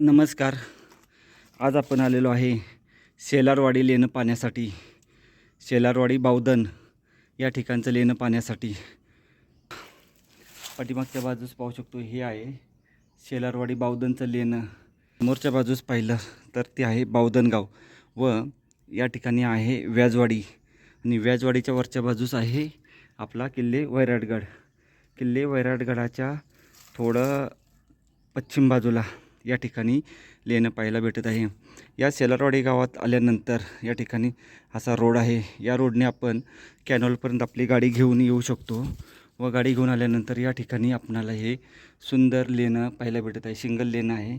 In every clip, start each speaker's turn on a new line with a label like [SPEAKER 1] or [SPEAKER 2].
[SPEAKER 1] नमस्कार. आज आपण आलेलो आहे शेलारवाडी लेणं पाण्यासाठी. शेलारवाडी बावधन या ठिकाणचं लेणं पाण्यासाठी. पाठीमागच्या बाजूस पाहू शकतो हे आहे शेलारवाडी बावधनचं लेणं. समोरच्या बाजूस पाहिलं तर ते आहे बावधन गाव व या ठिकाणी आहे व्याजवाडी आणि व्याजवाडीच्या वरच्या बाजूस आहे आपला किल्ले वैराटगड. किल्ले वैराटगडाच्या थोडं पश्चिम बाजूला. या ठिकाणी लेणं पाहायला भेटत आहे. या सेलारवाडी गावात आल्यानंतर या ठिकाणी असा रोड आहे. या रोडने आपण कॅनॉलपर्यंत आपली गाडी घेऊन येऊ शकतो व गाडी घेऊन आल्यानंतर या ठिकाणी आपणाला हे सुंदर लेणं पाहायला भेटत आहे. सिंगल लेणं आहे.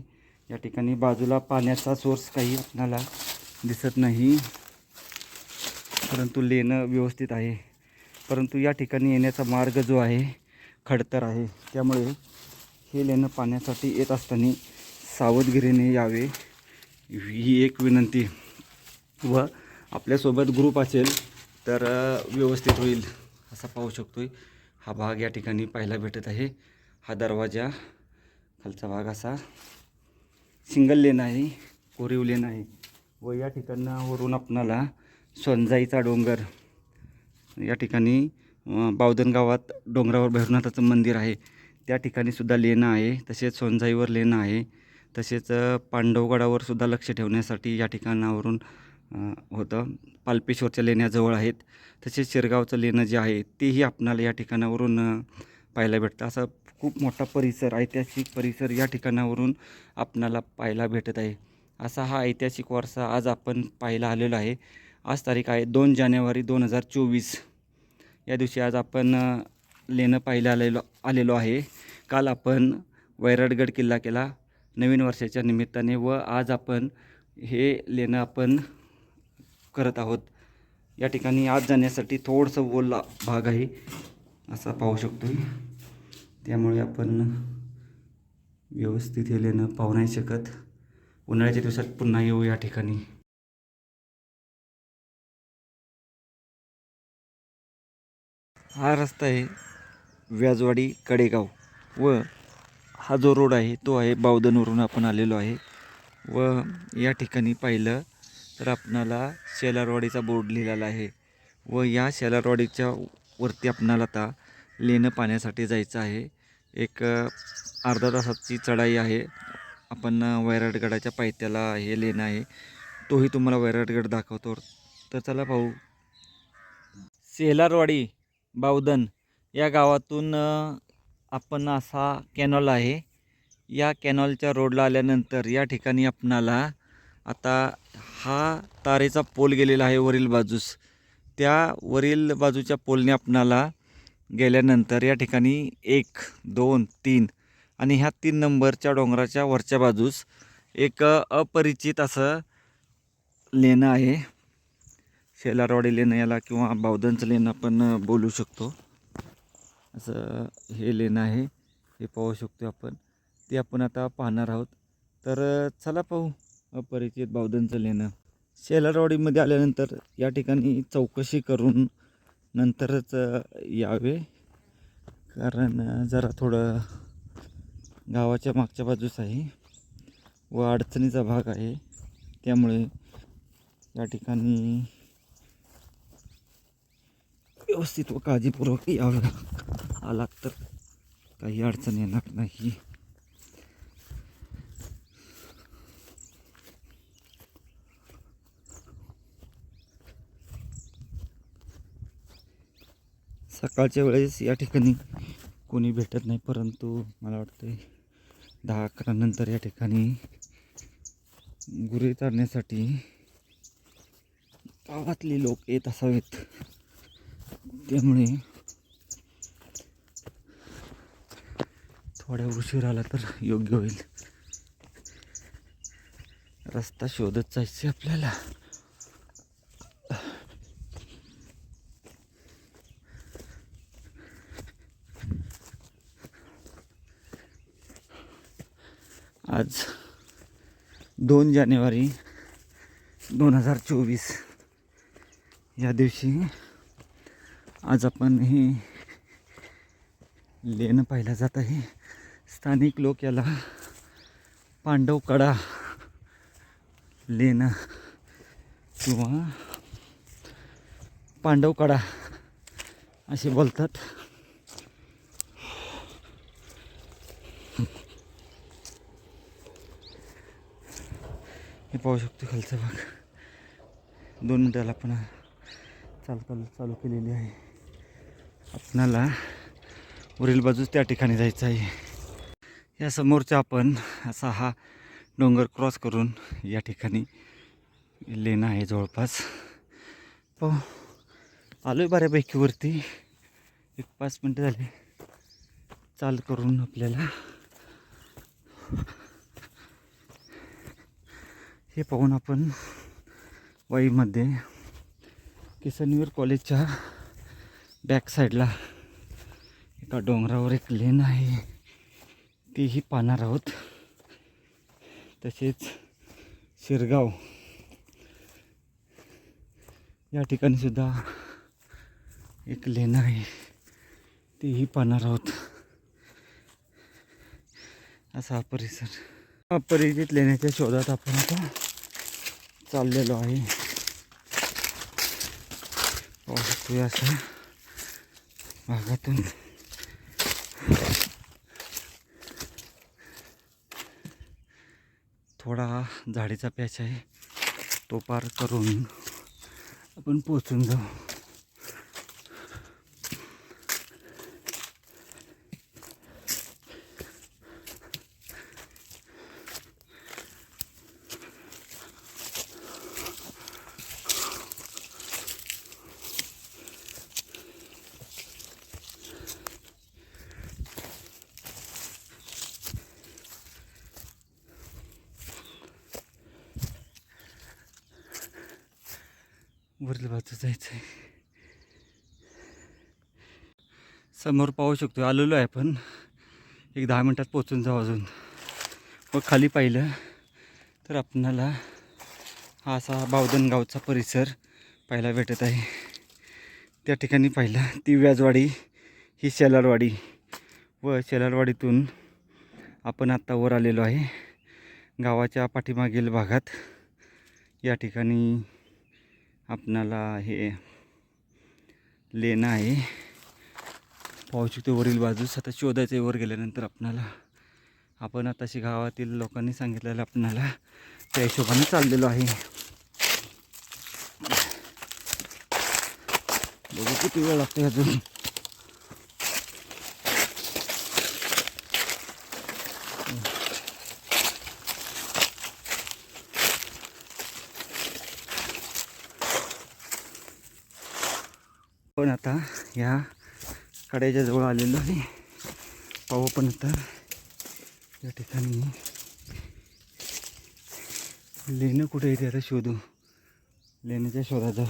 [SPEAKER 1] या ठिकाणी बाजूला पाण्याचा सोर्स काही आपणाला दिसत नाही. परंतु लेणं व्यवस्थित आहे. परंतु या ठिकाणी येण्याचा मार्ग जो आहे खडतर आहे. त्यामुळे हे लेणं पाण्यासाठी येत असताना सावधगिरीने यावे ही एक विनंती. व आपल्यासोबत ग्रुप असेल तर व्यवस्थित होईल असा पाहू शकतो हा भाग या ठिकाणी पाहायला भेटत आहे. हा दरवाजा खालचा भाग असा. सिंगल लेन आहे कोरीव लेन आहे. व या ठिकाणावरून आपणाला सोनजाईचा डोंगर या ठिकाणी बावदन बावधन गावात डोंगरावर भैरवनाथाचं मंदिर आहे. त्या ठिकाणी सुद्धा लेणं आहे. तसेच सोनजाईवर लेणं आहे. तसेच पांडवगडावर सुद्धा लक्ष ठेवण्यासाठी या ठिकाणावरून होतं. पालपेश्वरच्या लेण्याजवळ आहेत. तसेच शिरगावचं लेणं जे आहे तेही आपणाला या ठिकाणावरून पाहायला भेटतं. असा खूप मोठा परिसर ऐतिहासिक परिसर या ठिकाणावरून आपणाला पाहायला भेटत आहे. असा हा ऐतिहासिक वारसा आज आपण पाहायला आलेलो आहे. आज तारीख आहे दोन जानेवारी दोन हजार चोवीस. या दिवशी आज आपण लेणं पाहायला आलेलो आलेलो आहे. काल आपण वैराटगड किल्ला केला. नवीन वर्षाच्या निमित्ताने व आज आपण हे लेणं आपण करत आहोत. या ठिकाणी आज जाण्यासाठी थोडंसं ओला भाग आहे असा पाहू शकतो त्यामुळे आपण व्यवस्थित हे लेणं पाहू नाही शकत. उन्हाळ्याच्या दिवसात पुन्हा येऊ या ठिकाणी. हा रस्ता आहे व्याजवाडी कडेगाव व हा जो रोड आहे तो आहे बावधनवरून आपण आलेलो आहे. व या ठिकाणी पाहिलं तर आपणाला शेलारवाडीचा बोर्ड लिहिलेला आहे. व या शेलारवाडीच्या वरती आपणाला आता लेणं पाण्यासाठी जायचं आहे. एक अर्धा तासाची चढाई आहे. आपण वैराटगडाच्या पायथ्याला हे लेणं आहे. तोही तुम्हाला वैराटगड दाखवतो. तर चला पाहू. सेलारवाडी बावधन या गावातून आपण असा कॅनॉल आहे. या कॅनॉलच्या रोडला आल्यानंतर या ठिकाणी आपणाला आता हा तारेचा पोल गेलेला आहे वरील बाजूस. त्या वरील बाजूच्या पोलने आपणाला गेल्यानंतर या ठिकाणी एक दोन तीन आणि ह्या तीन नंबरच्या डोंगराच्या वरच्या बाजूस एक अपरिचित असं लेणं आहे. शेलारवाडी लेणं याला किंवा बावधनचं लेणं आपण बोलू शकतो. असं हे लेणं आहे हे पाहू शकतो आपण. ते आपण आता पाहणार आहोत. तर चला पाहू अपरिचित बावधनचं लेणं. शेलारवाडीमध्ये आल्यानंतर या ठिकाणी चौकशी करून नंतरच यावे. कारण जरा थोडं गावाच्या मागच्या बाजूस आहे. व अडचणीचा भाग आहे. त्यामुळे या ठिकाणी व्यवस्थित व काळजीपूर्वक यावं आलात तर काही अडचण येणार नाही. सकाळच्या वेळेस या ठिकाणी कोणी भेटत नाही परंतु मला वाटतं दहा अकरा नंतर या ठिकाणी गुरे चालण्यासाठी गावातले लोक येत असावेत. त्यामुळे थोड्या उशीर आला तर योग्य होईल. रस्ता शोधत जायचे आपल्याला. आज दोन जानेवारी दोन हजार चोवीस. या दिवशी आज आपण हे लेणं पाहिलं जात आहे. स्थानिक लोक याला पांडवकडा लेणं किंवा पांडवकडा असे बोलतात. हे पाहू शकतो खालचा भाग. दोन मिनटाला आपण चाल चालू केलेली आहे. आपणाला वरील बाजूस त्या ठिकाणी जायचं आहे. या समोरच्या आपण असा हा डोंगर क्रॉस करून या ठिकाणी लेणं आहे जवळपास. पाहू आलो आहे बऱ्यापैकी वरती. एक पाच मिनटं झाले. चाल करून आपल्याला. हे पाहून आपण वाईमध्ये किसनवीर कॉलेजच्या बॅक साईडला एका डोंगरावर एक लेन आहे. तीही पाहणार आहोत. तसेच शिरगाव. या ठिकाणी सुद्धा एक लेणं आहे. तीही पाहणार आहोत. असा हा परिसर. अपरिचित लेण्याच्या शोधात आपण आता चाललेलो आहे. पाहू शकतो भागातून. थोडा झाडीचा पॅच आहे. तो पार करून आपण पोचून जाऊ वरील बाजू जायचं आहे समोर पाहू शकतो आलेलो आहे पण एक दहा मिनटात पोचून जाऊ अजून. मग खाली पाहिलं तर आपणाला हा असा बावधन गावचा परिसर पाहायला भेटत आहे. त्या ठिकाणी पाहिलं ती व्याजवाडी ही शेलारवाडी व शेलारवाडीतून आपण आत्ता वर आलेलो आहे. गावाच्या पाठीमागील भागात या ठिकाणी आपणाला हे लेणं आहे. पाहू शकतो वरील बाजूस आता शोधायचं आहे वर गेल्यानंतर आपणाला. आपण आताशी गावातील लोकांनी सांगितलेलं आपणाला त्या हिशोबाने चाललेलो आहे. बघू किती वेळ लागतो अजून. पण आता या कड्याच्या जवळ आलेलो आहे. पाहू पण आता. या ठिकाणी. लेणं कुठे येते आता शोधू. लेण्याच्या शोधाचा.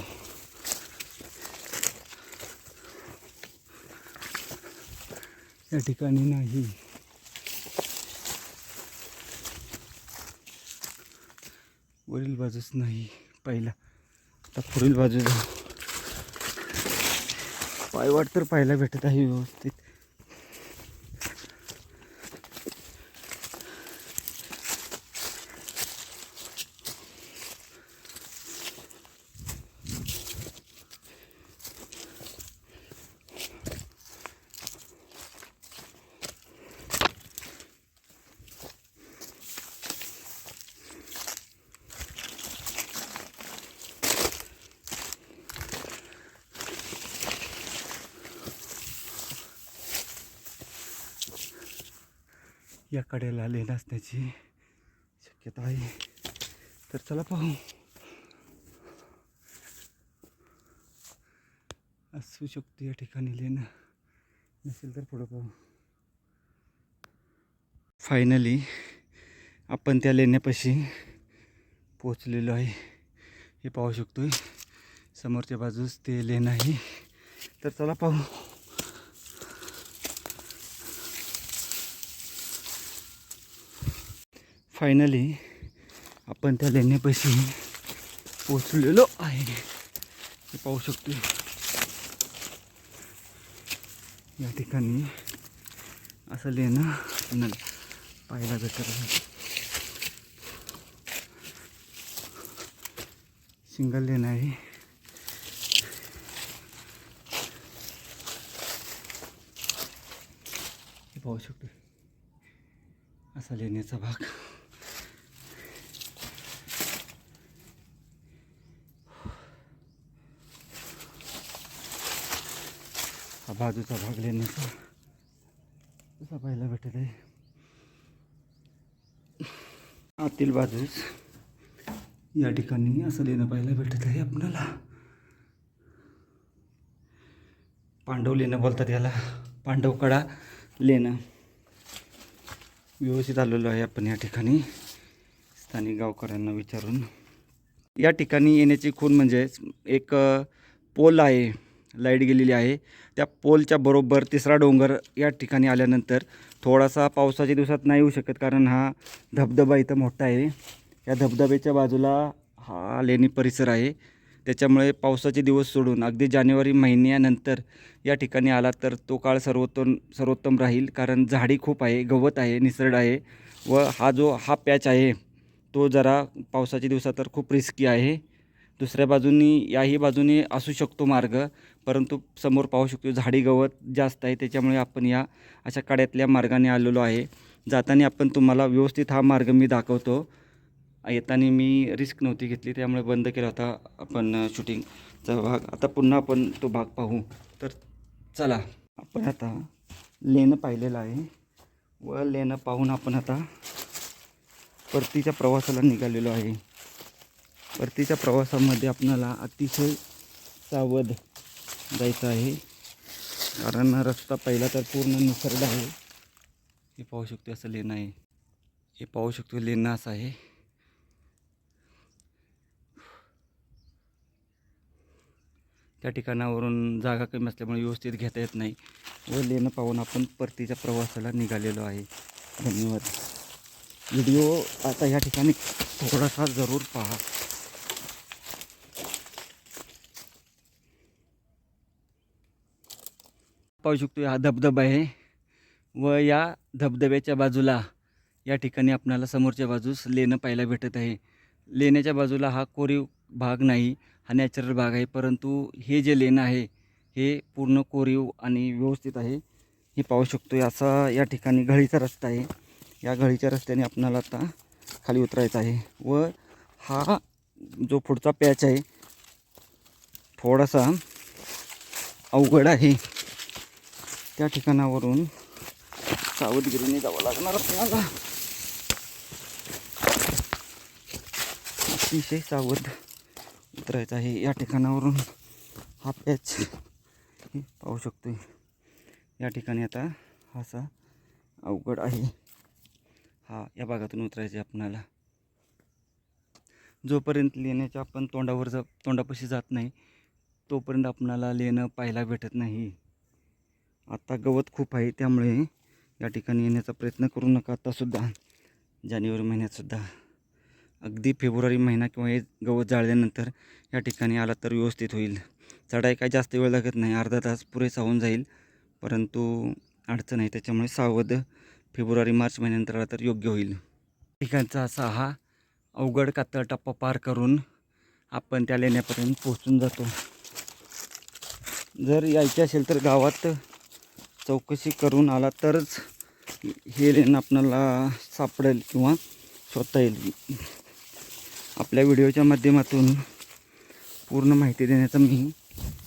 [SPEAKER 1] या ठिकाणी नाही. वरील बाजूच नाही. पहिला. आता पुढील बाजू जाऊ पायवाट तर पाहायला भेटत आहे व्यवस्थित. या कडेला लेन असण्याची शक्यता आहे. तर चला पाहू. असू शकतो या ठिकाणी लेणं. नसेल तर पुढं पाहू. फायनली आपण त्या लेण्यापाशी पोचलेलो आहे. हे पाहू शकतोय. समोरच्या बाजूस ते लेणं आहे. तर चला पाहू. फायनली आपण त्या लेण्यापाशी पोचलेलो आहे. हे पाहू शकतो या ठिकाणी असं लेणं आपल्याला पाहायला भेटत सिंगल लेणं आहे. हे पाहू शकतो असा लेण्याचा भाग. हा बाजूचा भाग लेण्याचा. तसा पाहायला भेटत आहे. आतील बाजूस या ठिकाणी असं लेणं पाहायला भेटत आहे आपल्याला. पांडव लेणं बोलतात याला. पांडवकडा लेणं. व्यवस्थित आलेलो आहे आपण या ठिकाणी. स्थानिक गावकऱ्यांना विचारून. या ठिकाणी येण्याची खूण म्हणजे एक पोल आहे. लाइट गेलेली आहे. त्या पोलच्या बरोबर तिसरा डोंगर या ठिकाणी आल्यानंतर थोडासा पावसाच्या दिवसात नाही येऊ शकत कारण हा धबधबा इथं मोठा आहे. या धबधब्याच्या बाजूला हा लेणी परिसर आहे. त्याच्यामुळे पावसाचे दिवस सोडून अगदी जानेवारी महिन्यानंतर या ठिकाणी आला तर तो काळ सर्वोत्तम सर्वोत्तम राहील. कारण झाडी खूप आहे गवत आहे निसरड आहे व हा जो हा पॅच आहे तो जरा पावसाच्या दिवसात तर खूप रिस्की आहे. दुसऱ्या बाजूनी याही बाजूने असू शकतो मार्ग. परंतु समोर पाहू शकतो झाडी गवत जास्त आहे त्याच्यामुळे आपण या अशा कड्यातल्या मार्गाने आलेलो आहे. जाताना आपण तुम्हाला व्यवस्थित हा मार्ग मी दाखवतो. येताना मी रिस्क नव्हती घेतली त्यामुळे बंद केला होता आपण शूटिंगचा भाग. आता पुन्हा आपण तो भाग पाहू. तर चला आपण आता लेणं पाहिलेलं आहे. व लेणं पाहून आपण आता परतीच्या प्रवासाला निघालेलो आहे. परतीच्या प्रवासामध्ये आपणाला अतिशय सावध जायचं आहे. कारण रस्ता पहिला तर पूर्ण निसर्ग आहे. हे पाहू शकतो असं लेणं आहे. हे पाहू शकतो लेणं असं आहे. त्या ठिकाणावरून जागा कमी असल्यामुळे व्यवस्थित घेता येत नाही. व लेणं पाहून आपण परतीच्या प्रवासाला निघालेलो आहे. धन्यवाद. व्हिडिओ आता या ठिकाणी थोडासा जरूर पहा. पाहू शकतो हा धबधबा आहे. व या धबधब्याच्या बाजूला या ठिकाणी आपणाला समोरच्या बाजूस लेणं पाहायला भेटत आहे. लेण्याच्या बाजूला हा कोरीव भाग नाही हा नॅचरल भाग आहे. परंतु हे जे लेणं आहे हे पूर्ण कोरीव आणि व्यवस्थित आहे. हे पाहू शकतो असा या ठिकाणी गळीचा रस्ता आहे. या घळीच्या रस्त्याने आपणाला आता खाली उतरायचं आहे. व हा जो पुढचा पॅच आहे थोडासा अवघड आहे. त्या ठिकाणावरून सावधगिरीने जावं लागणार आपल्याला. अतिशय सावध उतरायचं आहे या ठिकाणावरून. हा पॅच पाहू शकतो या ठिकाणी आता हा असा अवघड आहे. हा या भागातून उतरायचं आहे आपणाला. जोपर्यंत लेण्याच्या आपण तोंडावर जा तोंडापाशी जात नाही तोपर्यंत आपणाला लेणं पाहायला भेटत नाही. आता गवत खूप आहे त्यामुळे या ठिकाणी येण्याचा प्रयत्न करू नका. आत्तासुद्धा जानेवारी महिन्यातसुद्धा अगदी फेब्रुवारी महिना किंवा हे गवत जाळल्यानंतर या ठिकाणी आला तर व्यवस्थित होईल. चढाई काय जास्त वेळ लागत नाही अर्धा तास पुरेसा होऊन जाईल परंतु अडचण आहे त्याच्यामुळे सावध फेब्रुवारी मार्च महिन्यानंतर आला तर योग्य होईल. ठिकाणचा असा हा अवघड कातळ टप्पा पार करून आपण त्या लेण्यापर्यंत पोहोचून जातो. जर यायचे असेल तर गावात चौकशी करून आला तरच हे रेन आपणाला सापडेल किंवा शोधता येईल. आपल्या व्हिडिओच्या माध्यमातून पूर्ण माहिती देण्याचा मी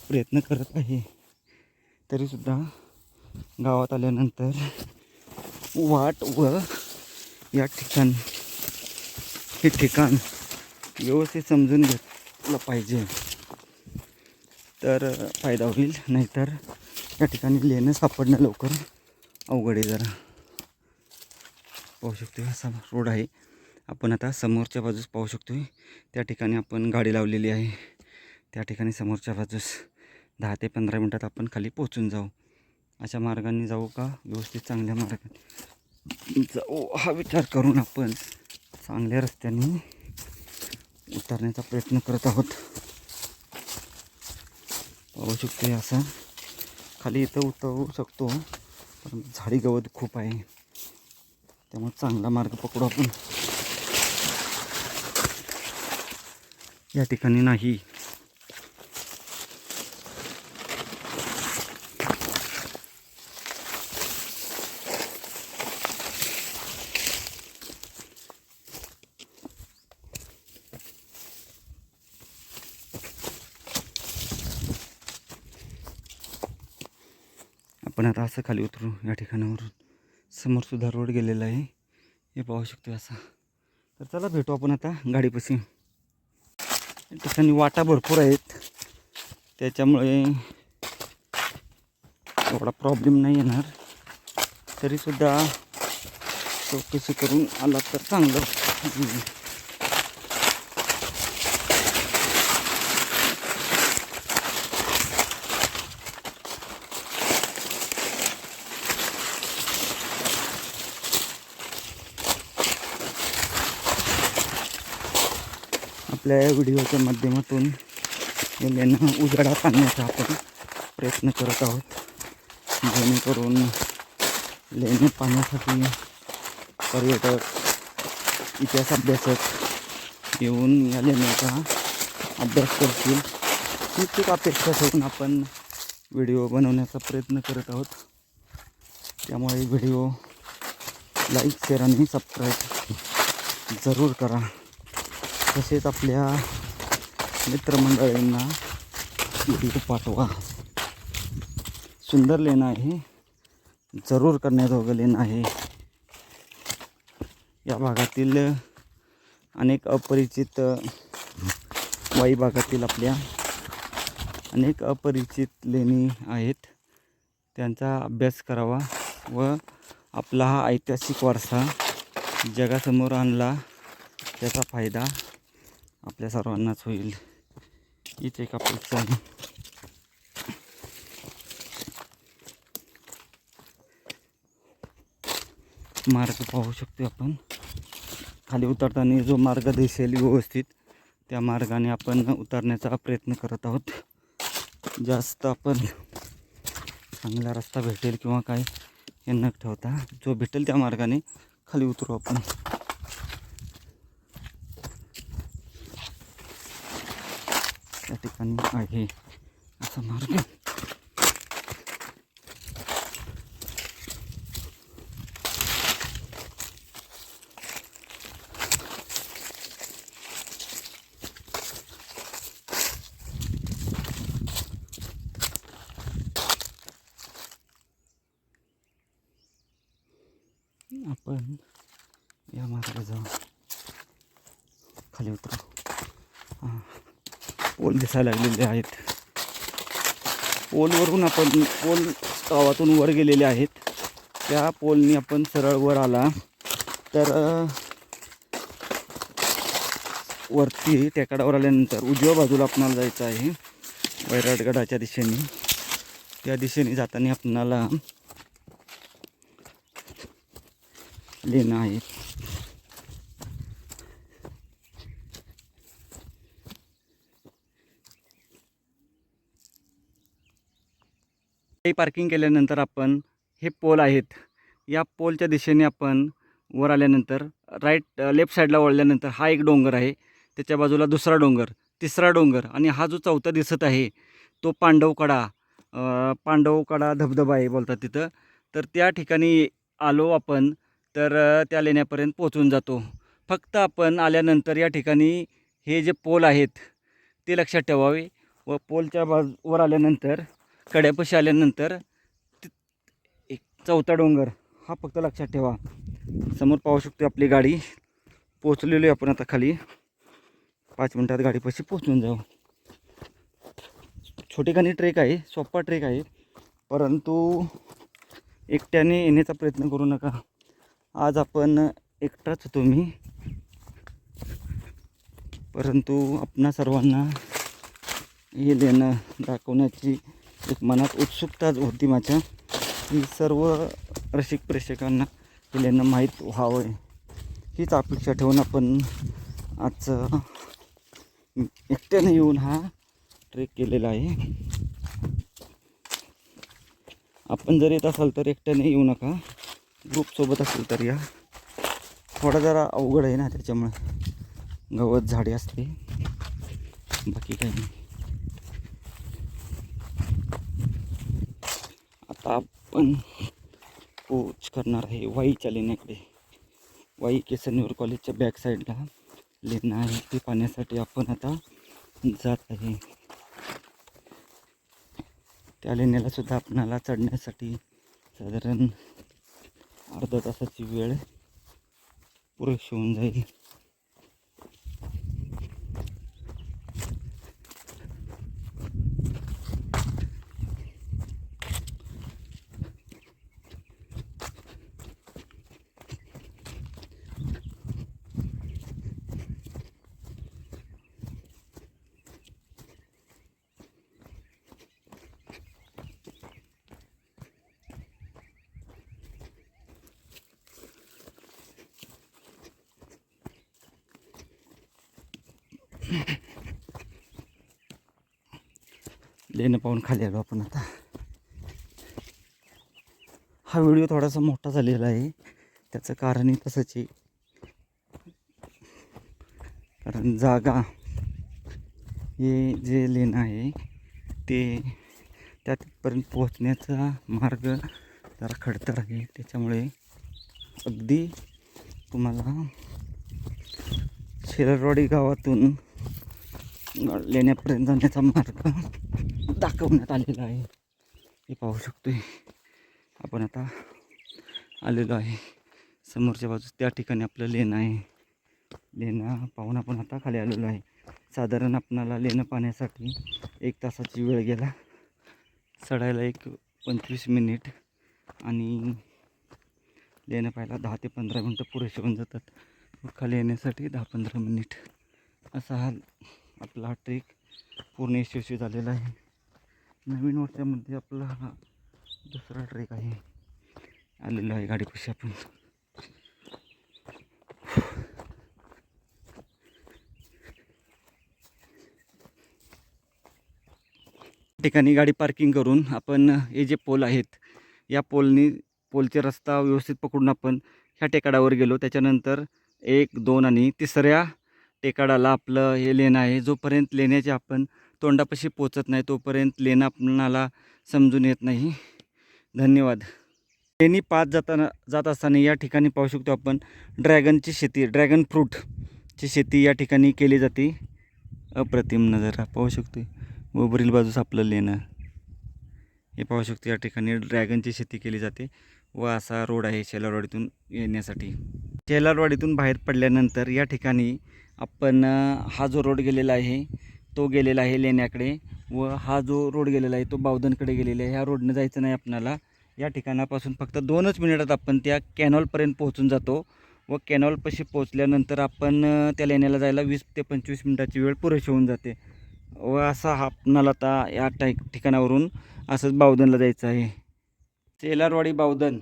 [SPEAKER 1] प्रयत्न करत आहे. तरीसुद्धा गावात आल्यानंतर वाट व या ठिकाण हे ठिकाण व्यवस्थित समजून घेतलं पाहिजे. तर फायदा होईल नाहीतर या ठिकाणी लेणं सापडणं लवकर अवघड आहे जरा. पाहू शकतो असा रोड आहे. आपण आता समोरच्या बाजूस पाहू शकतो त्या ठिकाणी आपण गाडी लावलेली आहे. त्या ठिकाणी समोरच्या बाजूस दहा ते पंधरा मिनटात आपण खाली पोहोचून जाऊ. अशा मार्गाने जाऊ का? व्यवस्थित चांगल्या मार्गाने जाऊ. हा विचार करून आपण चांगल्या रस्त्याने उतरण्याचा प्रयत्न करत आहोत. पाहू शकतो असं. खाली इथं उतरू शकतो. पण झाडी गवत खूप आहे. त्यामुळे चांगला मार्ग पकडू आपण. या ठिकाणी नाही आपण आता असं खाली उतरू या ठिकाणावरून समोर सुद्धा रोड गेलेला आहे. हे पाहू शकतो असा. तर चला भेटू आपण आता गाडीपाशी. या ठिकाणी वाटा भरपूर आहेत. त्याच्यामुळे एवढा प्रॉब्लेम नाही येणार. तरीसुद्धा चौकशी करून आला तर चांगलं. आपल्या या व्हिडिओच्या माध्यमातून यांना उजाडा आणण्याचा आपण प्रयत्न करत आहोत. जेणेकरून लेणे पाहण्यासाठी पर्यटक इतिहास अभ्यासक येऊन या लेण्याचा अभ्यास करतील. हीच एक अपेक्षा ठेवून आपण व्हिडिओ बनवण्याचा प्रयत्न करत आहोत. त्यामुळे व्हिडिओ लाईक शेअर आणि सबस्क्राईब जरूर करा. तसेच आपल्या मित्रमंडळींना व्हिडिओ पाठवा. सुंदर लेणं आहे. जरूर करण्याजोगं लेणं आहे. या भागातील अनेक अपरिचित वाई भागातील आपल्या अनेक अपरिचित लेणी आहेत. त्यांचा अभ्यास करावा व आपला हा ऐतिहासिक वारसा जगासमोर आणला त्याचा फायदा आपल्या सर्वांनाच होईल. इथे एक अपेक्षा आहे. मार्ग पाहू शकतो आपण. खाली उतरताना जो मार्ग दिसेल व्यवस्थित त्या मार्गाने आपण उतरण्याचा प्रयत्न करत आहोत. जास्त आपण चांगला रस्ता भेटेल किंवा काय हे न ठेवता जो भेटेल त्या मार्गाने खाली उतरू आपण. त्या ठिकाणी आहे असा मार्ग आपण या मार्गाला जाऊ खाली उतरू हां पोल दिसायला लागलेले आहेत. पोलवरून आपण पोल गावातून वर गेलेले आहेत. त्या पोलनी आपण सरळ वर आला तर वरती टेकडावर आल्यानंतर उजव्या बाजूला आपणाला जायचं आहे. वैराटगडाच्या दिशेने. त्या दिशेने जाताना आपणाला लेणं आहे. हे पार्किंग केल्यानंतर आपण हे पोल आहेत या पोलच्या दिशेने आपण वर आल्यानंतर राईट लेफ्ट साईडला वळल्यानंतर हा एक डोंगर आहे. त्याच्या बाजूला दुसरा डोंगर तिसरा डोंगर आणि हा जो चौथा दिसत आहे तो पांडवकडा पांडवकडा धबधबा आहे बोलतात तिथं. तर त्या ठिकाणी आलो आपण तर त्या लेण्यापर्यंत पोचून जातो. फक्त आपण आल्यानंतर या ठिकाणी हे जे पोल आहेत ते लक्षात ठेवावे व पोलच्या बाजूवर आल्यानंतर कड्यापाशी आल्यानंतर एक चौथा डोंगर हा फक्त लक्षात ठेवा. समोर पाहू शकतो आपली गाडी. पोचलेलो आहे आपण आता खाली. पाच मिनटात गाडीपाशी पोचून जाऊ. छोटेखानी ट्रेक आहे सोपा ट्रेक आहे परंतु एकट्याने येण्याचा प्रयत्न करू नका. आज आपण एकटाच होतो मी. परंतु आपणा सर्वांना हे लेणं दाखवण्याची एक मनात उत्सुकता होती माझ्या. की सर्व रसिक प्रेक्षकांना पहिल्यांदा माहीत व्हावं. हीच अपेक्षा ठेवून आपण आजचं एकट्याने येऊन हा ट्रेक केलेला आहे. आपण जर येत असाल तर एकट्याने येऊ नका. ग्रुपसोबत असेल तर या. थोडा जरा अवघड आहे ना त्याच्यामुळे. गवत झाडे असते बाकी काही नाही. आता आपण पोच करणार आहे. वाईच्या लेण्याकडे. वाई केसनवर कॉलेजच्या बॅक साईडला लेणं आहे. ते पाहण्यासाठी आपण आता जात आहे. त्या लेण्याला सुद्धा आपणाला चढण्यासाठी साधारण अर्धा तासाची वेळ पुरेशी होऊन जाईल. लेणं पाहून खाली आलो आपण आता. हा व्हिडिओ थोडासा मोठा झालेला आहे. त्याचं कारणही तसंच आहे. कारण जागा हे जे लेणं आहे ते त्या तिथपर्यंत पोहोचण्याचा मार्ग जरा खडतर आहे. त्याच्यामुळे अगदी तुम्हाला शेररवाडी गावातून लेण्यापर्यंत जाण्याचा मार्ग दाखवण्यात आलेला आहे. हे पाहू शकतोय. आपण आता आलेलो आहे. समोरच्या बाजूस त्या ठिकाणी आपलं लेणं आहे. लेणं पाहून आपण आता खाली आलेलो आहे. साधारण आपणाला लेणं पाहण्यासाठी एक तासाची वेळ गेला. चढायला एक पंचवीस मिनिट आणि लेणं पाहायला दहा ते पंधरा मिनटं पुरेसे होऊन जातात. खाली येण्यासाठी दहा पंधरा मिनिट. असा हा आपला ट्रेक पूर्ण यशस्वी झालेला आहे. नवीन वर्षामध्ये आपला हा दुसरा ट्रेक आहे. आलेला आहे गाडीपाशी आपण. ठिकाणी गाडी पार्किंग करून आपण हे जे पोल आहेत या पोलनी पोलचे रस्ता व्यवस्थित पकडून आपण ह्या टेकाडावर गेलो. त्याच्यानंतर एक दोन आणि तिसऱ्या टेकाडाला आपलं हे लेणं आहे. जोपर्यंत लेण्याचे आपण तोंडापाशी पोचत नाही तोपर्यंत लेणं आपणाला समजून येत नाही. धन्यवाद. लेणी पाच जाताना जात असताना या ठिकाणी पाहू शकतो आपण ड्रॅगनची शेती ड्रॅगन फ्रूटची शेती या ठिकाणी केली जाते. अप्रतिम नजरा पाहू शकतो व वरील बाजूस आपलं लेणं. हे पाहू शकतो या ठिकाणी ड्रॅगनची शेती केली जाते. व असा रोड आहे शेलारवाडीतून येण्यासाठी. शेलारवाडीतून बाहेर पडल्यानंतर या ठिकाणी आपण हा जो रोड गेलेला आहे तो गेलेला आहे लेण्याकडे व हा जो रोड गेलेला आहे तो बावधनकडे गेलेला आहे. ह्या रोडनं जायचं नाही आपणाला. या ठिकाणापासून फक्त दोनच मिनिटात आपण त्या कॅनॉलपर्यंत पोहोचून जातो व कॅनॉलपाशी पोहोचल्यानंतर आपण त्या लेण्याला जायला वीस ते पंचवीस मिनिटाची वेळ पुरेशी होऊन जाते. व असा हा आपणाला आता या टाई ठिकाणावरून असंच बावधनला जायचं आहे. सेलारवाडी बावधन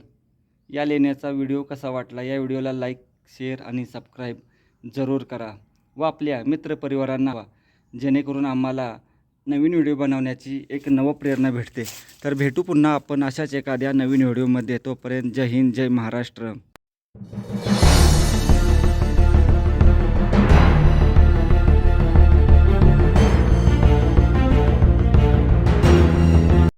[SPEAKER 1] या लेण्याचा व्हिडिओ कसा वाटला? या व्हिडिओला लाईक शेअर आणि सबस्क्राईब जरूर करा व आपल्या मित्रपरिवारांना जेणेकरून आम्हाला नवीन व्हिडिओ बनवण्याची एक नवप्रेरणा भेटते. तर भेटू पुन्हा आपण अशाच एखाद्या नवीन व्हिडिओमध्ये. तोपर्यंत जय हिंद जय महाराष्ट्र.